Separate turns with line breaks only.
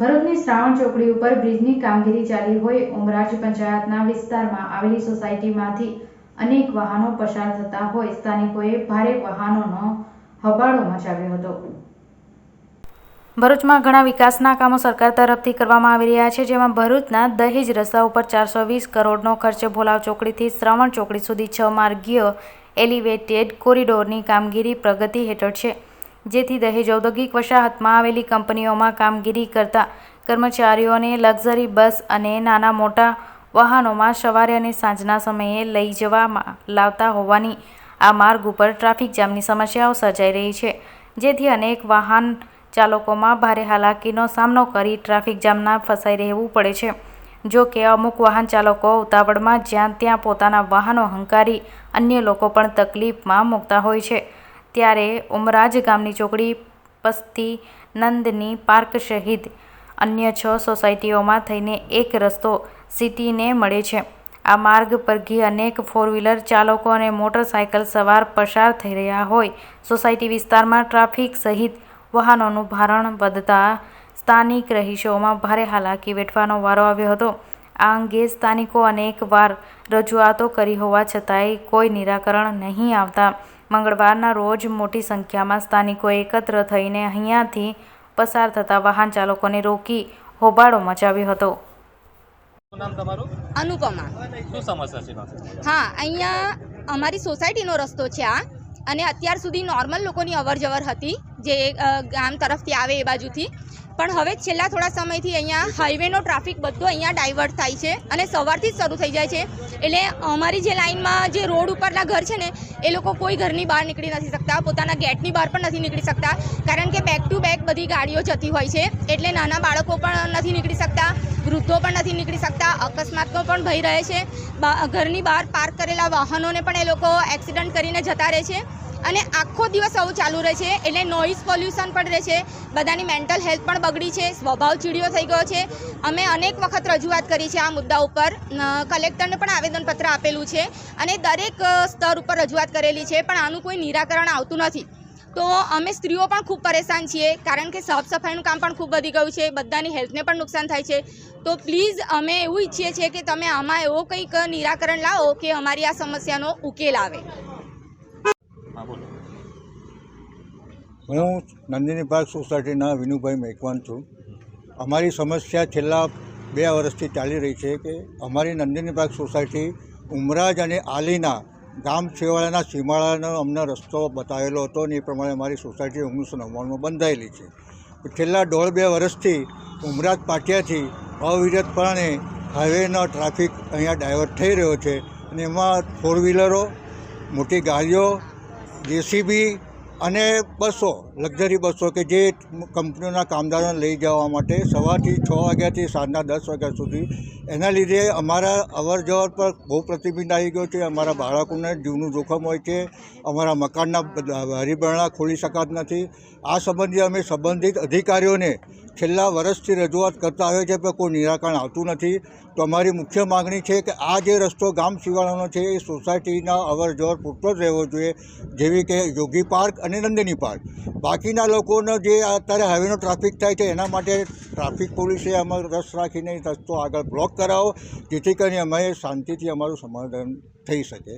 ભરૂચની શ્રાવણ ચોકડી ઉપર બ્રિજની કામગીરી ચાલી હોય ઉમરાજ પંચાયતના વિસ્તારમાં આવેલી સોસાયટીમાંથી અનેક વાહનો પસાર થતા હોય, સ્થાનિકોએ ભારે વાહનોનો હબાળો મચાવ્યો હતો. ભરૂચમાં ઘણા વિકાસના કામો સરકાર તરફથી કરવામાં આવી રહ્યા છે, જેમાં ભરૂચના દહેજ રસ્તા ઉપર ચારસો વીસ કરોડનો ખર્ચે ભોલાવ ચોકડીથી શ્રવણ ચોકડી સુધી છ માર્ગીય એલિવેટેડ કોરિડોરની કામગીરી પ્રગતિ હેઠળ છે. જેથી દહેજ ઔદ્યોગિક વસાહતમાં આવેલી કંપનીઓમાં કામગીરી કરતા કર્મચારીઓને લક્ઝરી બસ અને નાના મોટા વાહનોમાં સવારે અને સાંજના સમયે લઈ જવામાં લાવતા હોવાની આ માર્ગ ઉપર ટ્રાફિક જામની સમસ્યાઓ સર્જાઈ રહી છે, જેથી અનેક વાહન ચાલકોમાં ભારે હાલાકીનો સામનો કરી ટ્રાફિક જામના ફસાઈ રહેવું પડે છે. જો કે અમુક વાહન ચાલકો ઉતાવળમાં જ્યાં ત્યાં પોતાના વાહનો હંકારી અન્ય લોકો પણ તકલીફમાં મૂકતા હોય છે. ત્યારે ઉમરાજ ગામની ચોકડી પસ્તી નંદની પાર્ક સહિત અન્ય છ સોસાયટીઓમાં થઈને એક રસ્તો સિટીને મળે છે. આ માર્ગ પરથી અનેક ફોર વ્હીલર ચાલકો અને મોટરસાયકલ સવાર પસાર થઈ રહ્યા હોય. સોસાયટી વિસ્તારમાં ટ્રાફિક સહિત વાહનોનું ભારણ વધતા સ્થાનિક રહીશોમાં ભારે હાલાકી વેઠવાનો વારો આવ્યો હતો. આ અંગે સ્થાનિકો અનેકવાર રજૂઆતો કરી હોવા છતાંય કોઈ નિરાકરણ નહીં આવતા મંગળવારના રોજ મોટી સંખ્યામાં સ્થાનિકો એકત્ર થઈને અહીંયાથી પસાર થતા વાહન ચાલકોને રોકી હોબાળો મચાવ્યો હતો.
નામ તમારું?
અનુપમા.
શું સમસ્યા છે
હા અહીંયા અમારી સોસાયટીનો રસ્તો છે આ અને અત્યાર સુધી નોર્મલ લોકોની અવર જવર હતી જે ગામ તરફથી આવે એ બાજુથી. પણ હવે છેલ્લા થોડા સમયથી અહીંયા હાઈવેનો ટ્રાફિક બધો અહીંયા ડાયવર્ટ થાય છે અને સવારથી જ શરૂ થઈ જાય છે. એટલે અમારી જે લાઇનમાં જે રોડ ઉપરના ઘર છે ને, એ લોકો કોઈ ઘરની બહાર નીકળી નથી શકતા, પોતાના ગેટની બહાર પણ નથી નીકળી શકતા, કારણ કે બેક ટુ બેક બધી ગાડીઓ જતી હોય છે, એટલે નાના બાળકો પણ નથી નીકળી શકતા, વૃદ્ધો પણ નથી નીકળી શકતા, અકસ્માતનો પણ ભય રહે છે. ઘરની બહાર પાર્ક કરેલા વાહનોને પણ એ લોકો એક્સિડન્ટ કરીને જતા રહે છે. અને આખો દિવસ આવું ચાલુ રહે છે. એટલે નોઇઝ પોલ્યુશન પણ રહે છે. બધાની મેન્ટલ હેલ્થ પણ બગડી છે. સ્વભાવ ચીડિયો થઈ ગયો છે. અમે અનેક વખત રજૂઆત કરી છે આ મુદ્દા ઉપર. કલેક્ટરને પણ આવેદનપત્ર આપેલું છે અને દરેક સ્તર ઉપર રજૂઆત કરેલી છે, પણ આનું કોઈ નિરાકરણ આવતું નથી. તો અમે સ્ત્રીઓ પણ ખૂબ પરેશાન છીએ, કારણ કે સાફ સફાઈનું કામ પણ ખૂબ વધી ગયું છે, બધાની હેલ્થને પણ નુકસાન થાય છે. તો પ્લીઝ અમે એવું ઈચ્છીએ છીએ કે તમે આમાં એવો કંઈક નિરાકરણ લાવો કે અમારી આ સમસ્યાનો ઉકેલ આવે
હા બોલો
હું નંદિની પાર્ક સોસાયટીના વિનુભાઈ મેકવાન છું. અમારી સમસ્યા છેલ્લા બે વર્ષથી ચાલી રહી છે કે અમારી નંદિની પાર્ક સોસાયટી ઉમરાજ અને આલીના ગામ છેવાડાના સીમાડાનો અમને રસ્તો બતાવેલો હતો અને એ પ્રમાણે અમારી સોસાયટી ઓગણીસો નવ્વાણુંમાં બંધાયેલી છે. છેલ્લા દોઢ બે વર્ષથી ઉમરાજ પાટિયાથી અવિરતપણે હાઈવેનો ટ્રાફિક અહીંયા ડાયવર્ટ થઈ રહ્યો છે અને એમાં ફોર વ્હીલરો મોટી ગાડીઓ, જેસીબી અને બસો, લક્ઝરી બસો કે જે કંપનીઓના કામદારોને લઈ જવા માટે સવારથી છ વાગ્યાથી સાંજના દસ વાગ્યા સુધી, એના લીધે અમારા અવર જવર પર બહુ પ્રતિબિંબ આવી ગયો છે. અમારા બાળકોને જીવનું જોખમ હોય છે. અમારા મકાનના હરિબરણા ખોલી શકાત નથી. આ સંબંધે અમે સંબંધિત અધિકારીઓને છેલ્લા વર્ષથી રજૂઆત કરતા આવ્યો છે પણ કોઈ નિરાકરણ આવતું નથી. તો અમારી મુખ્ય માગણી છે કે આ જે રસ્તો ગામ સિવાળાનો છે, એ સોસાયટીના અવર જવર પૂરતો જ રહેવો જોઈએ, જેવી કે યોગી પાર્ક અને નંદિની પાર્ક. બાકીના લોકોનો જે અત્યારે હાઈવેનો ટ્રાફિક થાય છે, એના માટે ટ્રાફિક પોલીસે અમારો રસ રાખીને રસ્તો આગળ બ્લોક કરાવો, જેથી કરીને અમે શાંતિથી અમારું સમાધાન થઈ શકે.